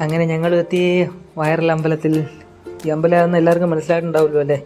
അങ്ങനെ ഞങ്ങൾ എത്തി വയറൽ അമ്പലത്തിൽ ഈ അമ്പലം എല്ലാവർക്കും മനസ്സിലായിട്ടുണ്ടാവുമല്ലോ അല്ലേ?